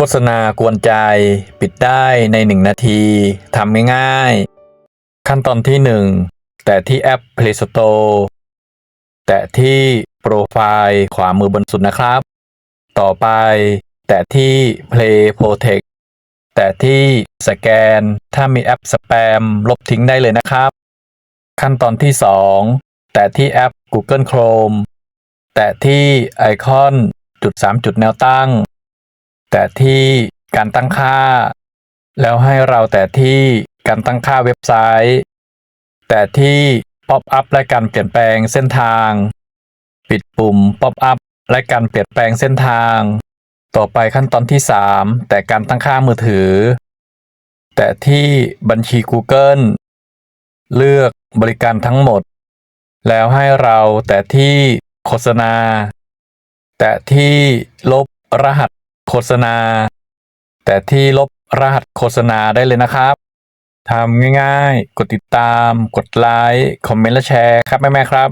โฆษณากวนใจปิดได้ใน 1 นาทีทำง่ายๆ ขั้นตอนที่ 1 แต่ที่แอป Play Store แตะที่โปรไฟล์ขวามือบนสุดนะครับ ต่อไป แตะที่ Play Protect แตะที่สแกนถ้ามีแอปสแปมลบทิ้งได้เลยนะครับ ขั้นตอนที่ 2 แตะที่แอป Google Chrome แตะที่ไอคอนจุด3จุดแนวตั้ง แตะที่การตั้งค่า แล้วให้เราแตะที่การตั้งค่าเว็บไซต์ แตะที่ป๊อปอัพและการเปลี่ยนแปลงเส้นทาง ปิดปุ่มป๊อปอัพและการเปลี่ยนแปลงเส้นทาง ต่อไปขั้นตอนที่ 3 แต่การตั้งค่ามือถือ แตะที่บัญชี Google เลือกบริการทั้งหมด แล้วให้เราแตะที่โฆษณา แตะที่ลบรหัส โฆษณา แต่ที่ลบรหัสโฆษณาได้เลยนะครับทำง่ายๆ กดติดตาม กดไลค์ คอมเมนต์และแชร์ครับแม่ๆครับ